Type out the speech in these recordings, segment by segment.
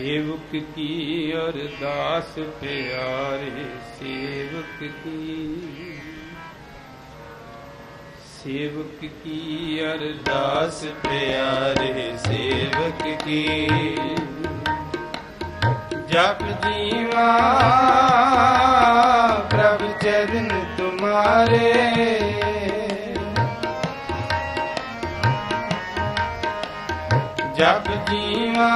ਸੇਵਕ ਕੀ ਅਰਦਾਸ ਪਿਆਰੇ ਸੇਵਕ ਕੀ? ਸੇਵਕ ਕੀ ਅਰਦਾਸ ਪਿਆਰੇ ਸੇਵਕ ਕੀ? ਜਪ ਜੀਵਾ ਜਪ ਜੀਵਾ,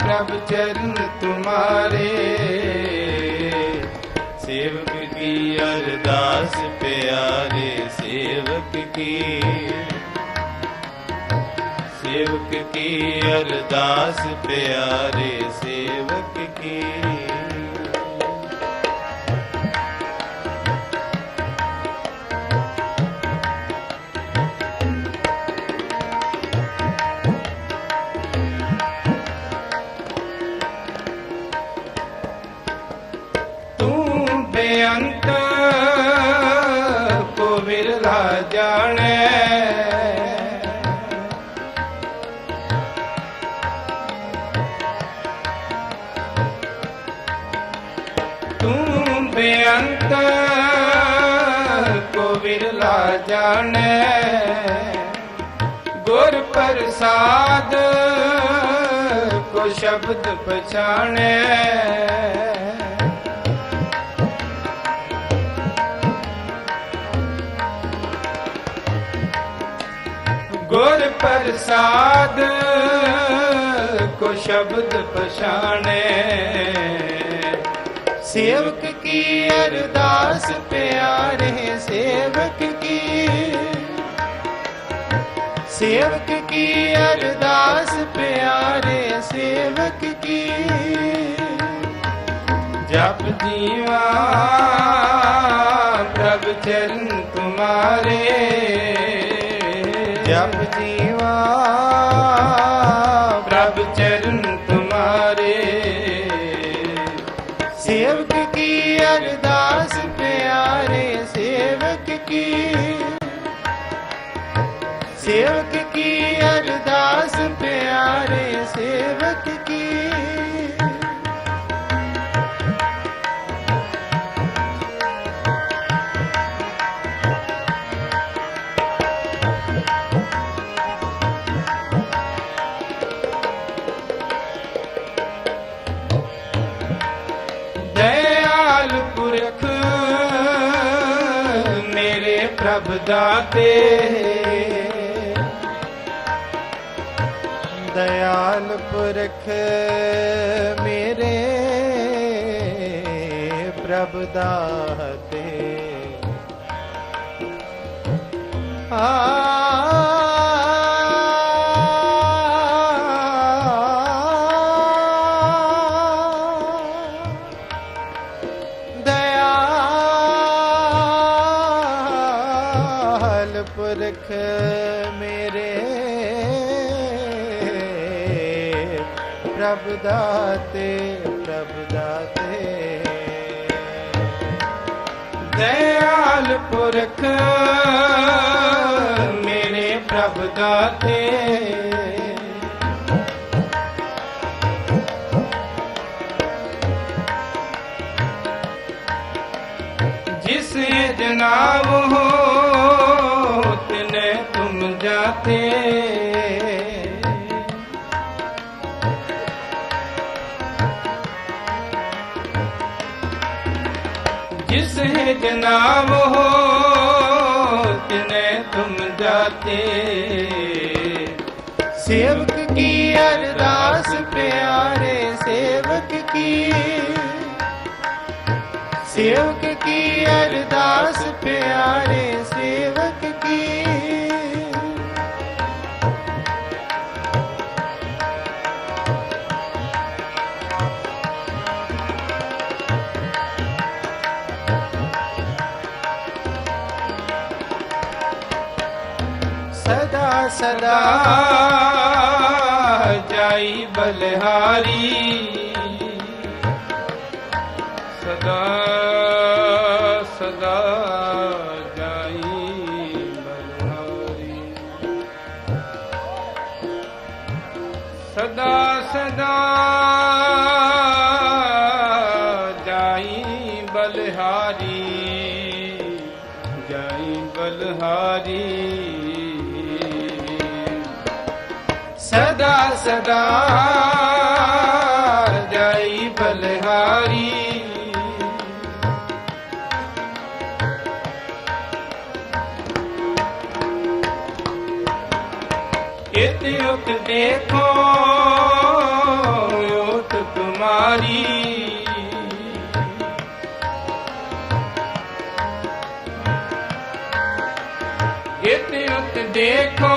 ਪ੍ਰਭ ਚਰਨ ਤੁਮਾਰੇ। ਸੇਵਕ ਕੀ ਅਰਦਾਸ ਪਿਆਰੇ, ਸੇਵਕ ਕੀ? ਸੇਵਕ ਕੀ ਅਰਦਾਸ ਪਿਆਰੇ, ਸੇਵਕ ਕੀ? ਤੂੰ ਬੇਅੰਤ ਕੋ ਵਿਰਲਾ ਜਾਣੈ। ਤੂੰ ਬੇਅੰਤ ਕੋ ਵਿਰਲਾ ਜਾਣੈ। ਗੁਰ ਪ੍ਰਸਾਦ ਕੋ ਸ਼ਬਦ ਪਛਾਣੈ। ਗੁਰ ਪ੍ਰਸਾਦ ਕੋ ਸ਼ਬਦ ਪਛਾਣੇ। ਸੇਵਕ ਕੀ ਅਰਦਾਸ ਪਿਆਰੇ, ਸੇਵਕ ਕੀ? ਸੇਵਕ ਕੀ ਅਰਦਾਸ ਪਿਆਰੇ, ਸੇਵਕ ਕੀ? ਜਪ ਜੀਵਾ, ਪ੍ਰਭ ਚਰਨ ਤੁਮਾਰੇ ਜਪ ਜੀ ਕੀ? ਸੇਵਕ ਕੀ ਅਰਦਾਸ ਪ੍ਰਭ ਦਾਤੇ ਦਇਆਲ ਪੁਰਖ ਮੇਰੇ ਪ੍ਰਭ ਦਾਤੇ ਦਇਆਲ ਸਿੱਖ ਮੇਰੇ ਪ੍ਰਭ ਦਾਤੇ ਪ੍ਰਭ ਦਾਤੇ ਦਇਆਲ ਪੁਰਖ ਮੇਰੇ ਪ੍ਰਭ ਦਾਤੇ ਜਨਾਬ ਹੋ जिसे जनाब हो तिने तुम जाते सेवक की अरदास प्यारे सेवक की सेवक की अरदास प्यारे सेवक की ਸਦਾ ਜਾਈ ਬਲਿਹਾਰੀ। ਸਦਾ ਸਦਾ ਜਾਈ ਬਲਿਹਾਰੀ। ਸਦਾ ਸਦਾ ਜਾਈ ਬਲਿਹਾਰੀ। ਜਾਈ ਬਲਿਹਾਰੀ। ਸਦਾ ਸਦਾ ਜਾਈ ਬਲਿਹਾਰੀ ਇਤ ਉਤ ਦੇਖੋ ਉਤ ਤੁਮਾਰੀ ਇਤ ਉਤ ਦੇਖੋ